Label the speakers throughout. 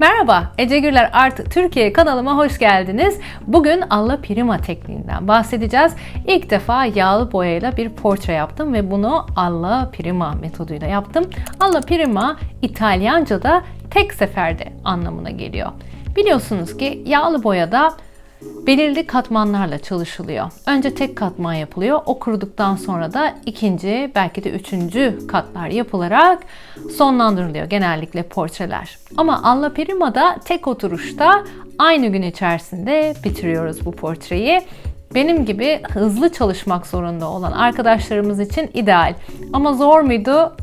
Speaker 1: Merhaba, Ece Gürler Art Türkiye kanalıma hoş geldiniz. Bugün Alla Prima tekniğinden bahsedeceğiz. İlk defa yağlı boyayla bir portre yaptım ve bunu Alla Prima metoduyla yaptım. Alla Prima İtalyanca'da tek seferde anlamına geliyor. Biliyorsunuz ki yağlı boyada belirli katmanlarla çalışılıyor. Önce tek katman yapılıyor. O kuruduktan sonra da ikinci belki de üçüncü katlar yapılarak sonlandırılıyor genellikle portreler. Ama Alla Prima'da tek oturuşta aynı gün içerisinde bitiriyoruz bu portreyi. Benim gibi hızlı çalışmak zorunda olan arkadaşlarımız için ideal. Ama zor muydu?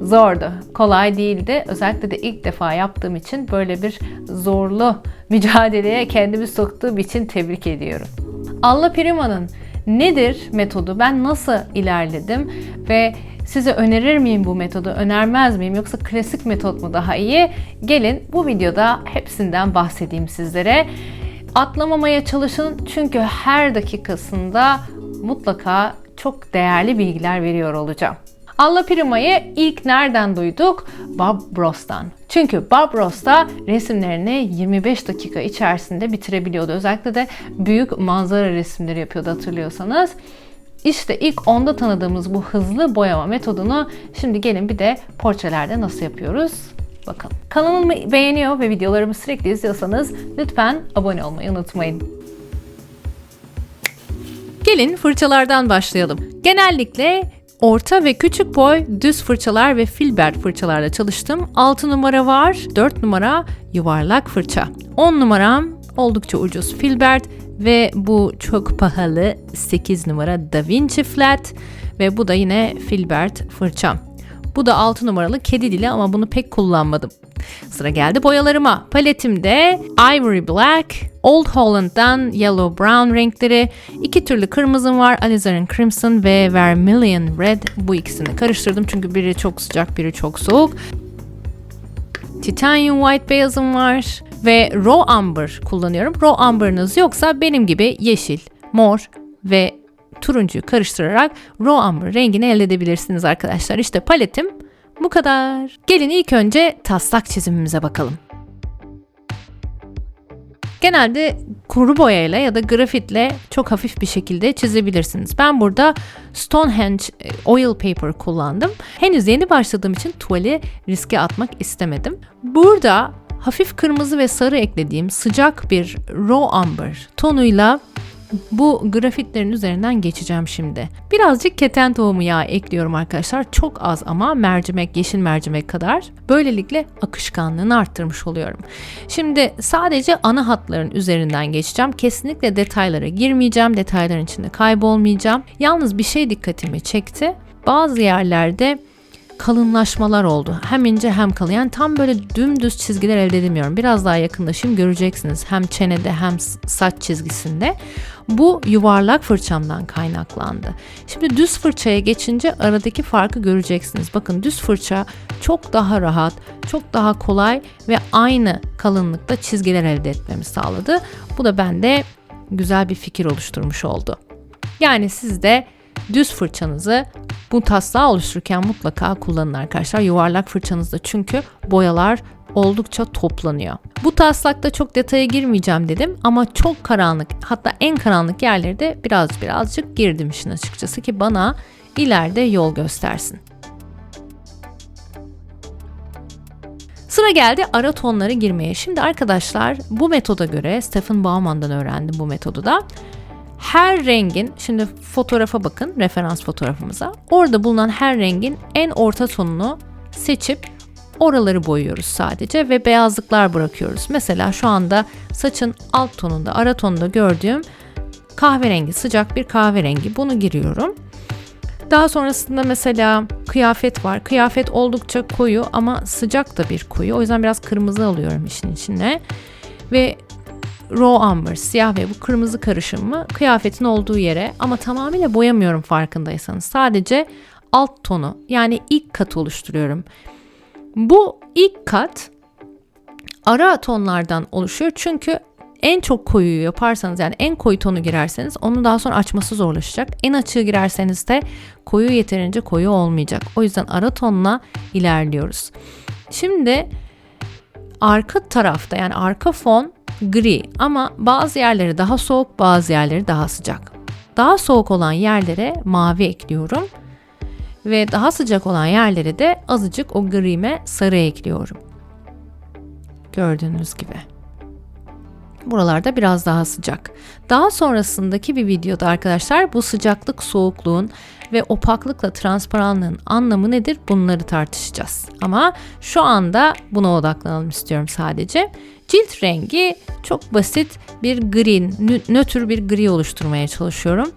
Speaker 1: Zordu. Kolay değildi. Özellikle de ilk defa yaptığım için böyle bir zorlu mücadeleye kendimi soktuğum için tebrik ediyorum. Alla Prima'nın nedir metodu? Ben nasıl ilerledim ve size önerir miyim bu metodu, önermez miyim yoksa klasik metot mu daha iyi? Gelin bu videoda hepsinden bahsedeyim sizlere. Atlamamaya çalışın çünkü her dakikasında mutlaka çok değerli bilgiler veriyor olacağım. Alla Prima'yı ilk nereden duyduk? Bob Ross'tan. Çünkü Bob Ross da resimlerini 25 dakika içerisinde bitirebiliyordu. Özellikle de büyük manzara resimleri yapıyordu hatırlıyorsanız. İşte ilk onda tanıdığımız bu hızlı boyama metodunu şimdi gelin bir de portrelerde nasıl yapıyoruz bakalım. Kanalımı beğeniyor ve videolarımı sürekli izliyorsanız lütfen abone olmayı unutmayın. Gelin fırçalardan başlayalım. Genellikle Orta ve küçük boy düz fırçalar ve filbert fırçalarla çalıştım. 6 numara var, 4 numara yuvarlak fırça. 10 numaram oldukça ucuz filbert ve bu çok pahalı 8 numara Da Vinci Flat ve bu da yine filbert fırçam. Bu da 6 numaralı kedi dili ama bunu pek kullanmadım. Sıra geldi boyalarıma. Paletimde Ivory Black, Old Holland'dan Yellow Brown renkleri, iki türlü kırmızım var. Alizarin Crimson ve Vermilion Red. Bu ikisini karıştırdım çünkü biri çok sıcak, biri çok soğuk. Titanium White beyazım var ve Raw Amber kullanıyorum. Raw Amber'ınız yoksa benim gibi yeşil, mor ve turuncuyu karıştırarak Raw Amber rengini elde edebilirsiniz arkadaşlar. İşte paletim bu kadar. Gelin ilk önce taslak çizimimize bakalım. Genelde kuru boyayla ya da grafitle çok hafif bir şekilde çizebilirsiniz. Ben burada Stonehenge e, oil paper kullandım. Henüz yeni başladığım için tuvali riske atmak istemedim. Burada hafif kırmızı ve sarı eklediğim sıcak bir raw amber tonuyla bu grafitlerin üzerinden geçeceğim şimdi. Birazcık keten tohumu yağı ekliyorum arkadaşlar. Çok az ama mercimek, yeşil mercimek kadar. Böylelikle akışkanlığını arttırmış oluyorum. Şimdi sadece ana hatların üzerinden geçeceğim. Kesinlikle detaylara girmeyeceğim. Detayların içinde kaybolmayacağım. Yalnız bir şey dikkatimi çekti. Bazı yerlerde kalınlaşmalar oldu. Hem ince hem kalın. Yani tam böyle dümdüz çizgiler elde edemiyorum. Biraz daha yakınlaşayım göreceksiniz. Hem çenede hem saç çizgisinde. Bu yuvarlak fırçamdan kaynaklandı. Şimdi düz fırçaya geçince aradaki farkı göreceksiniz. Bakın düz fırça çok daha rahat, çok daha kolay ve aynı kalınlıkta çizgiler elde etmemi sağladı. Bu da bende güzel bir fikir oluşturmuş oldu. Yani siz de düz fırçanızı bu taslağı oluştururken mutlaka kullanın arkadaşlar. Yuvarlak fırçanızda çünkü boyalar oldukça toplanıyor. Bu taslakta çok detaya girmeyeceğim dedim ama çok karanlık hatta en karanlık yerleri de biraz birazcık girdim işin açıkçası ki bana ileride yol göstersin. Sıra geldi ara tonları girmeye. Şimdi arkadaşlar bu metoda göre Stephen Bauman'dan öğrendim bu metodu da her rengin şimdi fotoğrafa bakın referans fotoğrafımıza. Orada bulunan her rengin en orta tonunu seçip oraları boyuyoruz sadece ve beyazlıklar bırakıyoruz. Mesela şu anda saçın alt tonunda, ara tonunda gördüğüm kahverengi, sıcak bir kahverengi. Bunu giriyorum. Daha sonrasında mesela kıyafet var. Kıyafet oldukça koyu ama sıcak da bir koyu. O yüzden biraz kırmızı alıyorum işin içine. Ve raw amber, siyah ve bu kırmızı karışımı kıyafetin olduğu yere ama tamamıyla boyamıyorum farkındaysanız. Sadece alt tonu yani ilk katı oluşturuyorum. Bu ilk kat ara tonlardan oluşuyor çünkü en çok koyuyu yaparsanız yani en koyu tonu girerseniz onu daha sonra açması zorlaşacak. En açığı girerseniz de koyu yeterince koyu olmayacak. O yüzden ara tonla ilerliyoruz. Şimdi arka tarafta yani arka fon gri ama bazı yerleri daha soğuk bazı yerleri daha sıcak. Daha soğuk olan yerlere mavi ekliyorum ve daha sıcak olan yerlere de azıcık o grime sarı ekliyorum. Gördüğünüz gibi. Buralarda biraz daha sıcak. Daha sonrasındaki bir videoda arkadaşlar bu sıcaklık soğukluğun ve opaklıkla transparanlığın anlamı nedir bunları tartışacağız. Ama şu anda buna odaklanalım istiyorum sadece. Cilt rengi çok basit bir gri, nötr bir gri oluşturmaya çalışıyorum.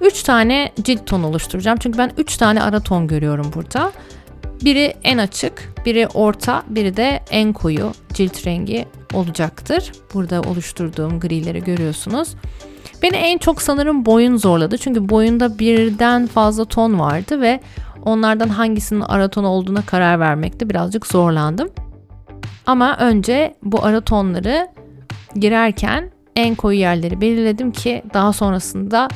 Speaker 1: 3 tane cilt tonu oluşturacağım. Çünkü ben 3 tane ara ton görüyorum burada. Biri en açık, biri orta, biri de en koyu cilt rengi olacaktır. Burada oluşturduğum grileri görüyorsunuz. Beni en çok sanırım boyun zorladı. Çünkü boyunda birden fazla ton vardı ve onlardan hangisinin ara ton olduğuna karar vermekte birazcık zorlandım. Ama önce bu ara tonları girerken en koyu yerleri belirledim ki daha sonrasında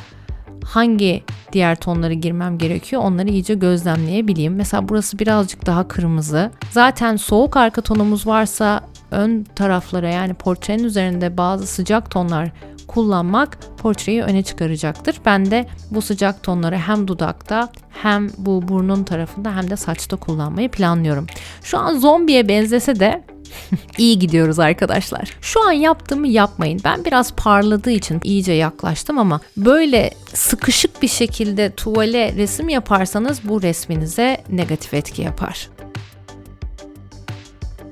Speaker 1: hangi diğer tonları girmem gerekiyor onları iyice gözlemleyebileyim. Mesela burası birazcık daha kırmızı. Zaten soğuk arka tonumuz varsa ön taraflara yani portrenin üzerinde bazı sıcak tonlar kullanmak portreyi öne çıkaracaktır. Ben de bu sıcak tonları hem dudakta hem bu burnun tarafında hem de saçta kullanmayı planlıyorum. Şu an zombiye benzese de İyi gidiyoruz arkadaşlar. Şu an yaptığımı yapmayın. Ben biraz parladığı için iyice yaklaştım ama böyle sıkışık bir şekilde tuvale resim yaparsanız bu resminize negatif etki yapar.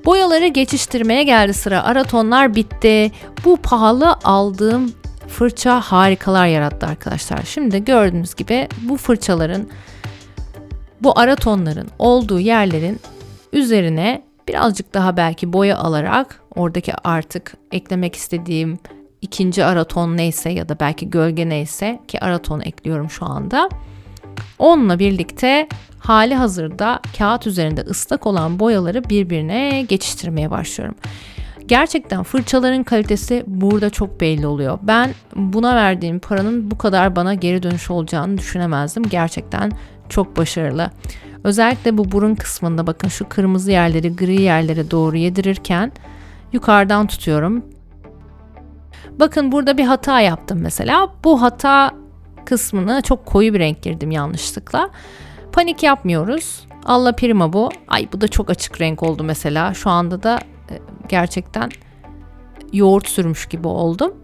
Speaker 1: Boyaları geçiştirmeye geldi sıra. Ara tonlar bitti. Bu pahalı aldığım fırça harikalar yarattı arkadaşlar. Şimdi gördüğünüz gibi bu fırçaların bu ara tonların olduğu yerlerin üzerine birazcık daha belki boya alarak oradaki artık eklemek istediğim ikinci ara ton neyse ya da belki gölge neyse ki ara ton ekliyorum şu anda. Onunla birlikte hali hazırda kağıt üzerinde ıslak olan boyaları birbirine geçiştirmeye başlıyorum. Gerçekten fırçaların kalitesi burada çok belli oluyor. Ben buna verdiğim paranın bu kadar bana geri dönüş olacağını düşünemezdim. Gerçekten çok başarılı. Özellikle bu burun kısmında bakın şu kırmızı yerleri gri yerlere doğru yedirirken yukarıdan tutuyorum. Bakın burada bir hata yaptım mesela. Bu hata kısmını çok koyu bir renk girdim yanlışlıkla. Panik yapmıyoruz. Allah prima bu. Ay bu da çok açık renk oldu mesela. Şu anda da e, gerçekten yoğurt sürmüş gibi oldum.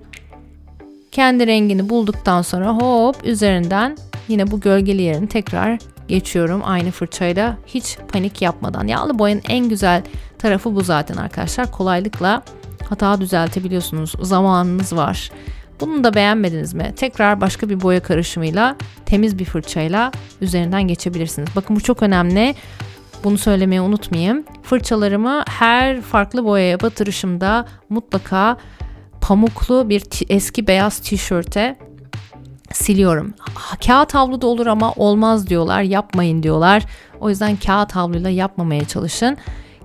Speaker 1: Kendi rengini bulduktan sonra hop üzerinden yine bu gölgeli yerini tekrar geçiyorum aynı fırçayla hiç panik yapmadan. Yağlı boyanın en güzel tarafı bu zaten arkadaşlar. Kolaylıkla hata düzeltebiliyorsunuz. Zamanınız var. Bunu da beğenmediniz mi? Tekrar başka bir boya karışımıyla temiz bir fırçayla üzerinden geçebilirsiniz. Bakın bu çok önemli. Bunu söylemeyi unutmayayım. Fırçalarımı her farklı boyaya batırışımda mutlaka pamuklu bir eski beyaz tişörte siliyorum. Kağıt havlu da olur ama olmaz diyorlar, yapmayın diyorlar. O yüzden kağıt havluyla yapmamaya çalışın.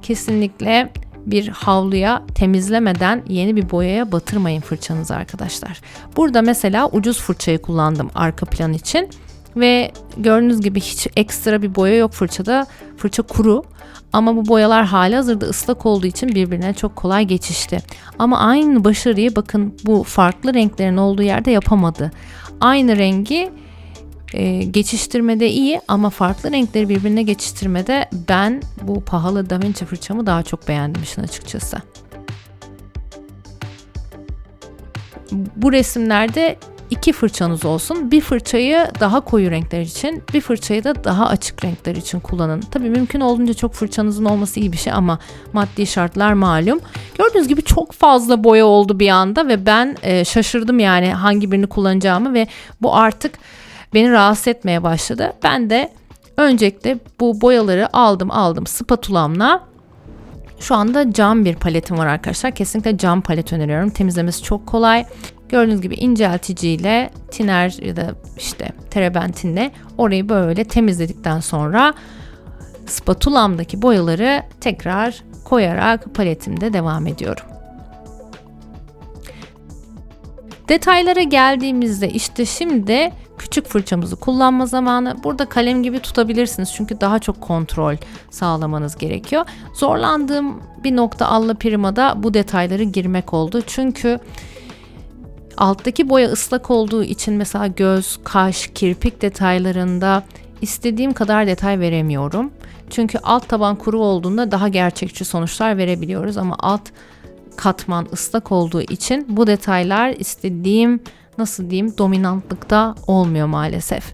Speaker 1: Kesinlikle bir havluya temizlemeden yeni bir boyaya batırmayın fırçanızı arkadaşlar. Burada mesela ucuz fırçayı kullandım arka plan için ve gördüğünüz gibi hiç ekstra bir boya yok fırçada. Fırça kuru ama bu boyalar hali hazırda ıslak olduğu için birbirine çok kolay geçişti. Ama aynı başarıyı bakın bu farklı renklerin olduğu yerde yapamadı aynı rengi e, geçiştirmede iyi ama farklı renkleri birbirine geçiştirmede ben bu pahalı Da Vinci fırçamı daha çok beğendim işin açıkçası. Bu resimlerde iki fırçanız olsun. Bir fırçayı daha koyu renkler için, bir fırçayı da daha açık renkler için kullanın. Tabii mümkün olduğunca çok fırçanızın olması iyi bir şey ama maddi şartlar malum. Gördüğünüz gibi çok fazla boya oldu bir anda ve ben e, şaşırdım yani hangi birini kullanacağımı ve bu artık beni rahatsız etmeye başladı. Ben de öncelikle bu boyaları aldım aldım spatulamla şu anda cam bir paletim var arkadaşlar. Kesinlikle cam palet öneriyorum. Temizlemesi çok kolay. Gördüğünüz gibi incelticiyle tiner ya da işte terebentinle orayı böyle temizledikten sonra spatulamdaki boyaları tekrar koyarak paletimde devam ediyorum. Detaylara geldiğimizde işte şimdi küçük fırçamızı kullanma zamanı. Burada kalem gibi tutabilirsiniz çünkü daha çok kontrol sağlamanız gerekiyor. Zorlandığım bir nokta Alla Prima'da bu detayları girmek oldu. Çünkü alttaki boya ıslak olduğu için mesela göz, kaş, kirpik detaylarında istediğim kadar detay veremiyorum. Çünkü alt taban kuru olduğunda daha gerçekçi sonuçlar verebiliyoruz ama alt katman ıslak olduğu için bu detaylar istediğim nasıl diyeyim dominantlıkta olmuyor maalesef.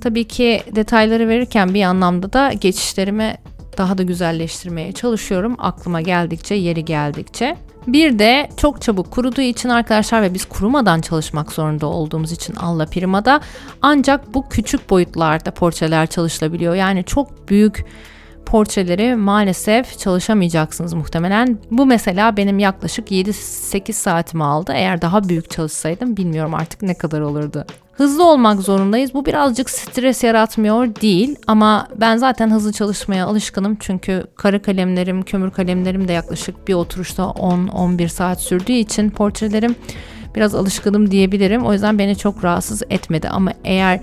Speaker 1: Tabii ki detayları verirken bir anlamda da geçişlerimi daha da güzelleştirmeye çalışıyorum aklıma geldikçe yeri geldikçe. Bir de çok çabuk kuruduğu için arkadaşlar ve biz kurumadan çalışmak zorunda olduğumuz için Alla Prima'da ancak bu küçük boyutlarda portreler çalışılabiliyor. Yani çok büyük portreleri maalesef çalışamayacaksınız muhtemelen. Bu mesela benim yaklaşık 7-8 saatimi aldı. Eğer daha büyük çalışsaydım bilmiyorum artık ne kadar olurdu. Hızlı olmak zorundayız. Bu birazcık stres yaratmıyor değil ama ben zaten hızlı çalışmaya alışkınım. Çünkü kara kalemlerim, kömür kalemlerim de yaklaşık bir oturuşta 10-11 saat sürdüğü için portrelerim biraz alışkınım diyebilirim. O yüzden beni çok rahatsız etmedi ama eğer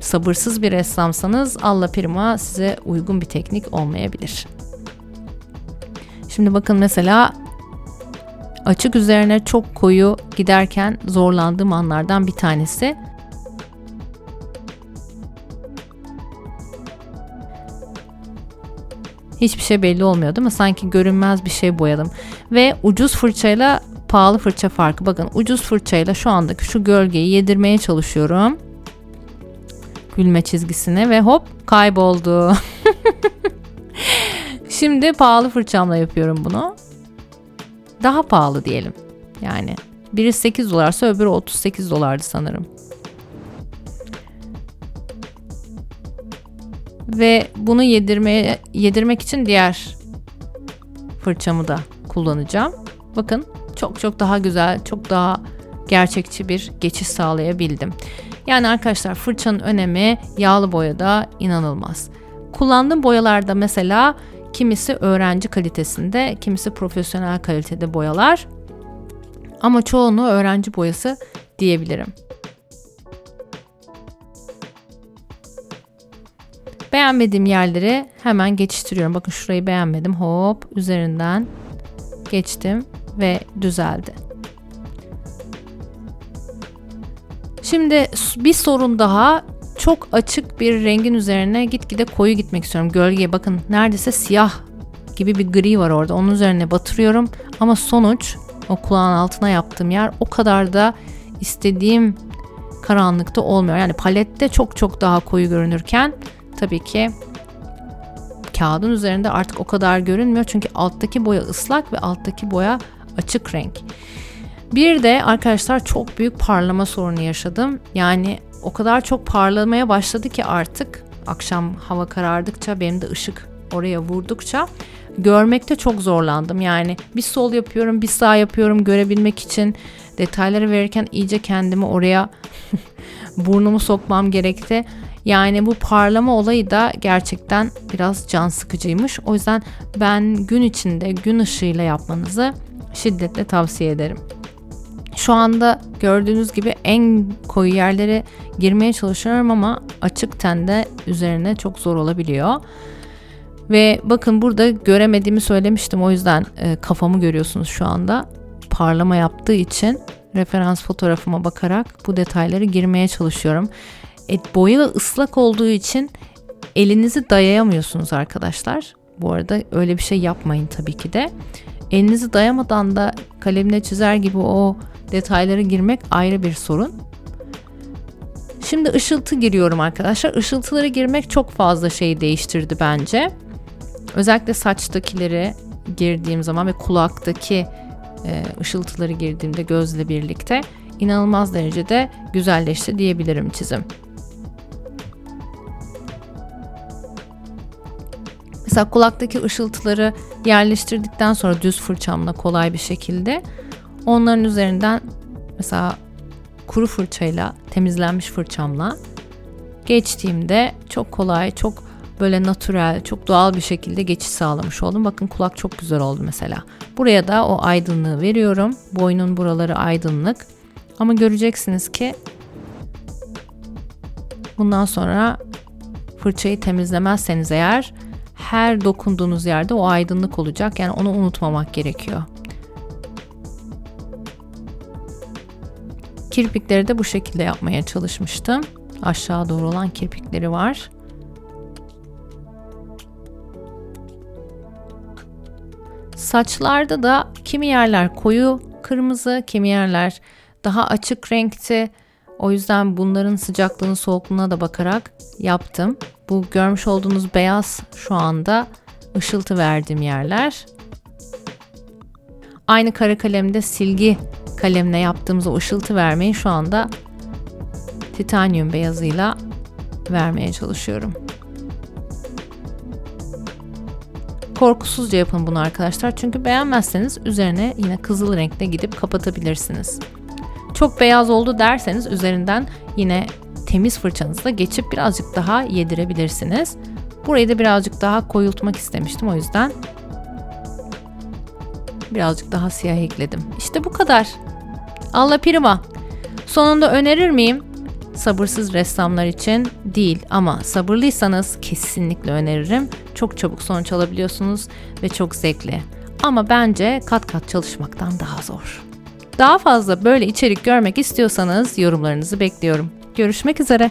Speaker 1: sabırsız bir ressamsanız Alla Prima size uygun bir teknik olmayabilir. Şimdi bakın mesela açık üzerine çok koyu giderken zorlandığım anlardan bir tanesi. Hiçbir şey belli olmuyor değil mi? Sanki görünmez bir şey boyadım. Ve ucuz fırçayla pahalı fırça farkı. Bakın ucuz fırçayla şu andaki şu gölgeyi yedirmeye çalışıyorum gülme çizgisine ve hop kayboldu. Şimdi pahalı fırçamla yapıyorum bunu. Daha pahalı diyelim. Yani biri 8 dolarsa öbürü 38 dolardı sanırım. Ve bunu yedirmeye yedirmek için diğer fırçamı da kullanacağım. Bakın çok çok daha güzel, çok daha gerçekçi bir geçiş sağlayabildim. Yani arkadaşlar fırçanın önemi yağlı boyada inanılmaz. Kullandığım boyalarda mesela kimisi öğrenci kalitesinde, kimisi profesyonel kalitede boyalar. Ama çoğunu öğrenci boyası diyebilirim. Beğenmediğim yerleri hemen geçiştiriyorum. Bakın şurayı beğenmedim. Hop üzerinden geçtim ve düzeldi. Şimdi bir sorun daha çok açık bir rengin üzerine gitgide koyu gitmek istiyorum. Gölgeye bakın neredeyse siyah gibi bir gri var orada. Onun üzerine batırıyorum ama sonuç o kulağın altına yaptığım yer o kadar da istediğim karanlıkta olmuyor. Yani palette çok çok daha koyu görünürken tabii ki kağıdın üzerinde artık o kadar görünmüyor. Çünkü alttaki boya ıslak ve alttaki boya açık renk. Bir de arkadaşlar çok büyük parlama sorunu yaşadım. Yani o kadar çok parlamaya başladı ki artık akşam hava karardıkça benim de ışık oraya vurdukça görmekte çok zorlandım. Yani bir sol yapıyorum, bir sağ yapıyorum görebilmek için detayları verirken iyice kendimi oraya burnumu sokmam gerekti. Yani bu parlama olayı da gerçekten biraz can sıkıcıymış. O yüzden ben gün içinde gün ışığıyla yapmanızı şiddetle tavsiye ederim. Şu anda gördüğünüz gibi en koyu yerlere girmeye çalışıyorum ama açık tende üzerine çok zor olabiliyor. Ve bakın burada göremediğimi söylemiştim o yüzden e, kafamı görüyorsunuz şu anda. Parlama yaptığı için referans fotoğrafıma bakarak bu detayları girmeye çalışıyorum. E, boya ıslak olduğu için elinizi dayayamıyorsunuz arkadaşlar. Bu arada öyle bir şey yapmayın tabii ki de. Elinizi dayamadan da kalemle çizer gibi o detaylara girmek ayrı bir sorun. Şimdi ışıltı giriyorum arkadaşlar. Işıltıları girmek çok fazla şeyi değiştirdi bence. Özellikle saçtakileri girdiğim zaman ve kulaktaki e, ışıltıları girdiğimde gözle birlikte inanılmaz derecede güzelleşti diyebilirim çizim. Mesela kulaktaki ışıltıları yerleştirdikten sonra düz fırçamla kolay bir şekilde Onların üzerinden mesela kuru fırçayla, temizlenmiş fırçamla geçtiğimde çok kolay, çok böyle natürel, çok doğal bir şekilde geçiş sağlamış oldum. Bakın kulak çok güzel oldu mesela. Buraya da o aydınlığı veriyorum. Boynun buraları aydınlık. Ama göreceksiniz ki Bundan sonra fırçayı temizlemezseniz eğer her dokunduğunuz yerde o aydınlık olacak. Yani onu unutmamak gerekiyor. Kirpikleri de bu şekilde yapmaya çalışmıştım. Aşağı doğru olan kirpikleri var. Saçlarda da kimi yerler koyu kırmızı, kimi yerler daha açık renkti. O yüzden bunların sıcaklığını soğukluğuna da bakarak yaptım. Bu görmüş olduğunuz beyaz şu anda ışıltı verdiğim yerler. Aynı kara kalemde silgi kalemle yaptığımız o ışıltı vermeyi şu anda titanyum beyazıyla vermeye çalışıyorum. Korkusuzca yapın bunu arkadaşlar. Çünkü beğenmezseniz üzerine yine kızıl renkle gidip kapatabilirsiniz. Çok beyaz oldu derseniz üzerinden yine temiz fırçanızla geçip birazcık daha yedirebilirsiniz. Burayı da birazcık daha koyultmak istemiştim o yüzden birazcık daha siyah ekledim. İşte bu kadar. Alla prima. Sonunda önerir miyim? Sabırsız ressamlar için değil ama sabırlıysanız kesinlikle öneririm. Çok çabuk sonuç alabiliyorsunuz ve çok zevkli. Ama bence kat kat çalışmaktan daha zor. Daha fazla böyle içerik görmek istiyorsanız yorumlarınızı bekliyorum. Görüşmek üzere.